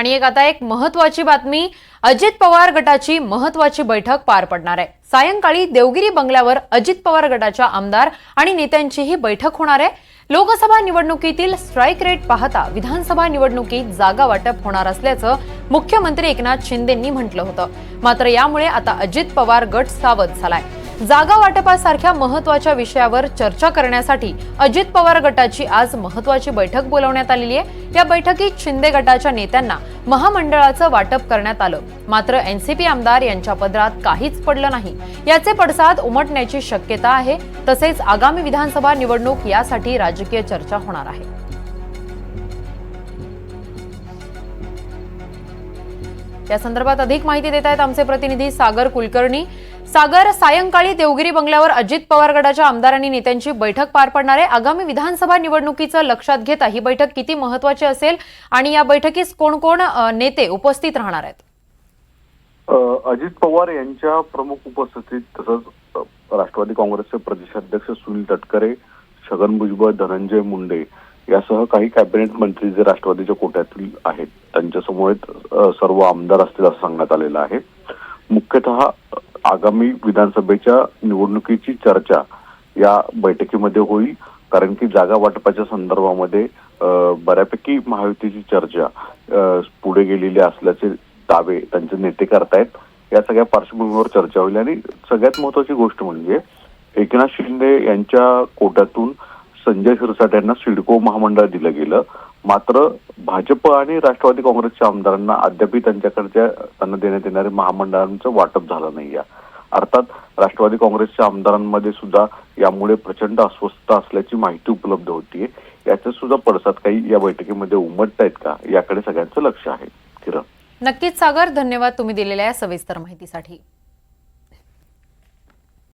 आणि एक आता एक महत्वाची बातमी अजित पवार गटाची महत्वाची बैठक पार पडणार आहे. सायंकाळी देवगिरी बंगल्यावर अजित पवार गटाच्या आमदार आणि नेत्यांची ही बैठक होणार आहे. लोकसभा निवडणुकीतील स्ट्राईक रेट पाहता विधानसभा निवडणुकीत जागा वाटप होणार असल्याचं मुख्यमंत्री एकनाथ शिंदेंनी म्हटलं होतं. मात्र यामुळे आता अजित पवार गट सावध झालाय. जागा वाटपासारख्या महत्त्वाच्या विषयावर चर्चा करण्यासाठी अजित पवार गटाची आज महत्वाची बैठक बोलवण्यात आलेली आहे. या बैठकीत शिंदे गटाच्या नेत्यांना महामंडळाचं वाटप करण्यात आलं. मात्र एनसीपी आमदार यांच्या पदरात काहीच पडलं नाही. याचे पडसाद उमटण्याची शक्यता आहे. तसेच आगामी विधानसभा निवडणूक यासाठी राजकीय चर्चा होणार आहे. या संदर्भात अधिक माहिती देत आहेत आमचे प्रतिनिधी सागर कुलकर्णी. सागर सायंकाळी देवगिरी बंगल्यावर अजित पवार गटाच्या आमदार आणि नेत्यांची बैठक पार पडणार आहे. आगामी विधानसभा निवडणुकीचं लक्षात घेता ही बैठक किती महत्वाची असेल आणि या बैठकीस कोण कोण नेते उपस्थित राहणार आहेत? अजित पवार यांच्या प्रमुख उपस्थितीत तसंच राष्ट्रवादी काँग्रेसचे प्रदेशाध्यक्ष सुनील तटकरे छगन भुजबळ धनंजय मुंडे यासह काही कॅबिनेट मंत्री जे राष्ट्रवादीच्या कोट्यातील आहेत त्यांच्यासमोर सर्व आमदार असतील असं सांगण्यात आलेलं आहे. मुख्यतः आगामी विधानसभेच्या निवडणुकीची चर्चा या बैठकीमध्ये होईल कारण की जागा वाटपाच्या संदर्भामध्ये बऱ्यापैकी महायुतीची चर्चा पुढे गेलेली असल्याचे दावे त्यांचे नेते करतायत. या सगळ्या पार्श्वभूमीवर चर्चा होईल. आणि सगळ्यात महत्वाची गोष्ट म्हणजे एकनाथ शिंदे यांच्या कोट्यातून संजय शिरसाट यांना सिडको महामंडळ दिलं गेलं. मात्र भाजप आणि राष्ट्रवादी काँग्रेसच्या आमदारांना अद्याप त्यांच्याकडच्या त्यांना देण्यात येणाऱ्या महामंडळांचं वाटप झालं नाही अर्थात राष्ट्रवादी काँग्रेसच्या आमदारांमध्ये सुद्धा यामुळे प्रचंड अस्वस्थता असल्याची माहिती उपलब्ध होतीये. याचे सुद्धा पडसाद काही या बैठकीमध्ये उमटत आहेत का याकडे सगळ्यांचं लक्ष आहे. किरण. नक्कीच सागर धन्यवाद तुम्ही दिलेल्या या सविस्तर माहितीसाठी.